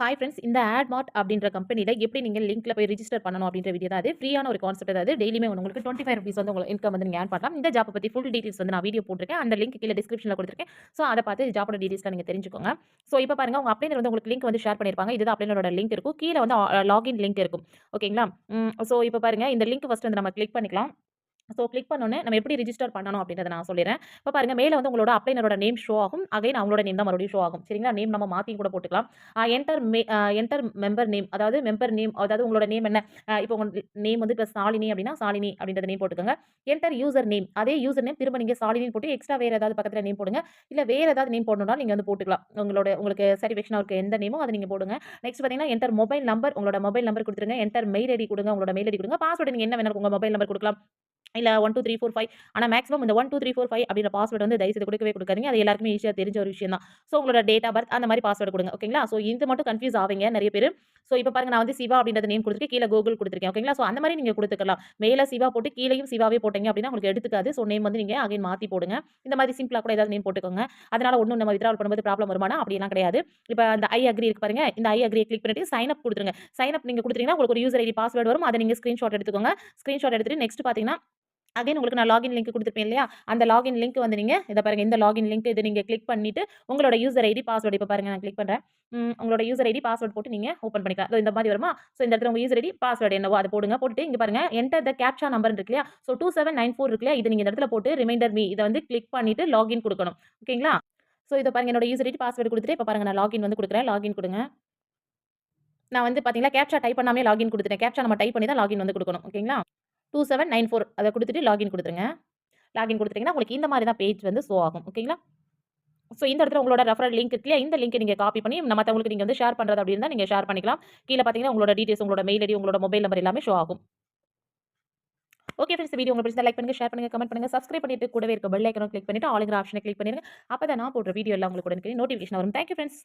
Hi friends இந்த ஆட்மார்ட் அப்படின்ற கம்பெனியில் எப்படி நீங்கள் லிங்க்ல போய் ரிஜிஸ்டர் பண்ணணும் அப்படின்ற வீடியோ தான் அது. ஃப்ரீயான ஒரு கான்செப்ட் அதாவது டெய்லியுமே உங்களுக்கு டுவெண்ட்டி ஃபைவ் ருபீஸ் வந்து உங்களுக்கு இன்கம் வந்து நீங்கள் ஏன் பண்ணலாம். இந்த ஜாப் பற்றி ஃபுல் டீட்டெயில்ஸ் வந்து நான் வீடியோ போட்டிருக்கேன். அந்த லிங்க் கீழே டிஸ்கிரிப்ஷனில் கொடுத்துருக்கேன். ஸோ அதை பார்த்து ஜாப்போட டீட்டெயில்ஸ்லாம் நீங்கள் தெரிஞ்சுக்கோங்க. ஸோ இப்போ பாருங்க உங்கள் அப்ளைனர் வந்து உங்களுக்கு லிங்க் வந்து ஷேர் பண்ணியிருப்பாங்க. இதுதான் அப்ளைனரோட லிங்க் இருக்கும். கீழே வந்து லாகின் லிங்க் இருக்கும். ஓகேங்களா ஸோ இப்போ பாருங்க இந்த லிங்க் ஃபஸ்ட் வந்து நம்ம கிளிக் பண்ணிக்கலாம். ஸோ கிளிக் பண்ணோன்னே நம்ம எப்படி ரிஜிஸ்டர் பண்ணணும் அப்படின்றத நான் சொல்லிடுறேன். இப்போ பாருங்கள் மேலே வந்து உங்களோட அப்ளைனரோட நேம் ஷோ ஆகும். அகைன் அவங்களோட நேம் தான் மறுபடியும் ஷோ ஆகும். சரிங்களா? நேம் நம்ம மாற்றி கூட போட்டுக்கலாம். Enter may enter member name அதாவது மெம்பர் நேம் அதாவது உங்களோட நேம் என்ன? இப்போ உங்க நேம் வந்து இப்போ சாலினி அப்படின்னா சாலினி அப்படின்றத நேம் போட்டுக்கோங்க. என்டர் யூசர் நேம் அதே யூசர் நேம் திரும்ப நீங்கள் சாலினின்னு போட்டு எக்ஸ்ட்ரா வேறு ஏதாவது பக்கத்தில் நேம் போடுங்க. இல்லை வேறு ஏதாவது நேம் போடணும்னா நீங்கள் வந்து போட்டுக்கலாம். உங்களோட உங்களுக்கு சாட்டிஸ்ஃபேக்ஷனாக இருக்க எந்த நேமோ அதை நீங்கள் போடுங்க. நெக்ஸ்ட் பார்த்தீங்கன்னா என்டர் மொபைல் நம்பர் உங்களோட மொபைல் நம்பர் கொடுத்துருங்க. என்டர் மெயில் ஐடி கொடுங்க. உங்களோட மெயில் ஐடி கொடுங்க. பாஸ்வேர்டு நீங்கள் என்ன வேணாலும் உங்கள் மொபைல் நம்பர் கொடுக்கலாம். இல்லை one two three four five ஆனால் மேக்ஸிமம் இந்த one two three four five அப்படின்ற பாஸ்வேர்டு வந்து தயவுசெய்து கொடுக்கவே கொடுக்காதீங்க. அது எல்லாருக்குமே ஈஸியாக தெரிஞ்ச ஒரு விஷயம் தான். ஸோ உங்களோட டேட் ஆஃப் பர்த் அந்த மாதிரி பாஸ்வேர்டு கொடுங்க ஓகேங்களா ஸோ இது மட்டும் கன்ஃபியூஸ் ஆவீங்க நிறைய பேர். ஸோ இப்போ பாருங்க நான் வந்து சிவா அப்படின்றத நேம் கொடுத்துருக்கேன் கீழே கூகுள் கொடுத்துருக்கேன் ஓகேங்களா ஸோ அந்த மாதிரி நீங்கள் கொடுத்துக்கலாம். மேலே சிவா போட்டு கீழேயும் சிவாவே போட்டீங்க அப்படின்னா உங்களுக்கு எடுத்துக்காது. ஸோ நேம் வந்து நீங்கள் அகைன் மாற்றி போடுங்க. இந்த மாதிரி சிம்பிளாக கூட ஏதாவது நேம் போட்டுக்கோங்க. அதனால் ஒன்றும் நம்ம வித்ரால் பண்ணும்போது ப்ராப்ளம் வருமானா? அப்படிலாம் கிடையாது. இப்போ அந்த ஐ அக்ரி இருக்கு பாருங்க. இந்த ஐ அக்ரியை கிளிக் பண்ணிட்டு சைன் அப் கொடுத்துருங்க. சைன் அப் நீங்கள் கொடுத்துருங்கன்னா உங்களுக்கு ஒரு யூசர் ஐடி பாஸ்வேர்டு வரும். அதை நீங்கள் ஸ்க்ரீன்ஷாட் எடுத்துக்கோங்க. ஸ்க்ரீன்ஷாட் எடுத்துட்டு நெக்ஸ்ட் பார்த்தீங்கன்னா அகைன் உங்களுக்கு நான் லாகின் லிங்க் கொடுத்துருப்பேன் இல்லையா? அந்த லாகின் லிங்க் வந்து நீங்கள் இதை பாருங்கள் இந்த லாகின் லிங்க் இது நீங்கள் கிளிக் பண்ணிவிட்டு உங்களோட யூசர் ஐடி பாஸ்வேர்டு இப்போ பாருங்க நான் கிளிக் பண்ணுறேன் உங்களோட யூசர் ஐடி பாஸ்வேர்டு போட்டு நீங்கள் ஓப்பன் பண்ணிக்கலாம். ஸோ இந்த மாதிரி வருமா? ஸோ இந்த இடத்துல உங்கள் யூசர் ஐடி பாஸ்வேர்டு என்னவோ அதை போடுங்க. போட்டு இங்கே பாருங்கள் என்டர் த கேப்ஷா நம்பர் இருக்கு இல்லையா? So two seven nine four இருக்கு இல்லையா? இது நீங்கள் இந்த இடத்துல போட்டு ரிமைண்டர் மீ இதை வந்து கிளிக் பண்ணிவிட்டு லாகின் கொடுக்கணும். ஓகேங்களா? ஸோ இதை பாருங்கள் என்னோட யூசர் ஐடி பாஸ்வேர்டு கொடுத்துட்டு இப்போ பாருங்க நான் லாகின் வந்து கொடுக்குறேன். லாகின் கொடுங்க. நான் வந்து பார்த்தீங்கன்னா கேப்ஷா டைப் பண்ணாமே லாகின் கொடுத்துட்டேன். கேப்ஷா நம்ம டைப் பண்ணி தான் லாகின் வந்து கொடுக்கணும். ஓகேங்களா? டூ செவன் நைன் ஃபோர் அதை கொடுத்துட்டு லாகின் கொடுத்துருங்க. லாகின் கொடுத்துட்டிங்கன்னா உங்களுக்கு இந்த மாதிரி தான் பேஜ் வந்து ஷோ ஆகும். ஓகேங்களா ஸோ இந்த இடத்துல உங்களோட ரெஃபரல் லிங்க் இல்லையா? இந்த லிங்க் நீங்கள் காப்பி பண்ணி நம்ம மற்றவங்களுக்கு நீங்கள் வந்து ஷேர் பண்ணுறது அப்படி இருந்தால் நீங்கள் ஷேர் பண்ணிக்கலாம். கீழே பார்த்தீங்கன்னா உங்களோட டீட்டெயில்ஸ் உங்களோட மெயில் ஐடி உங்களோட மொபைல் நம்பர் எல்லாமே ஷோ ஆகும். ஓகே ஃப்ரெண்ட்ஸ் வீடியோ உங்களுக்கு பிடிச்சா லைக் பண்ணுங்க ஷேர் பண்ணுங்க கமெண்ட் பண்ணுங்க சப்ஸ்கிரைப் பண்ணிட்டு கூடவே இருக்க பெல் ஐக்கனும் கிளிக் பண்ணிட்டு ஆளுங்கிற ஆப்ஷனை கிளிக் பண்ணிடுங்க. அப்போ தான் நான் போடுற வீடியோ எல்லாம் உங்களுக்கு உடனே நோட்டிஃபிகேஷன் வரும். Thank you friends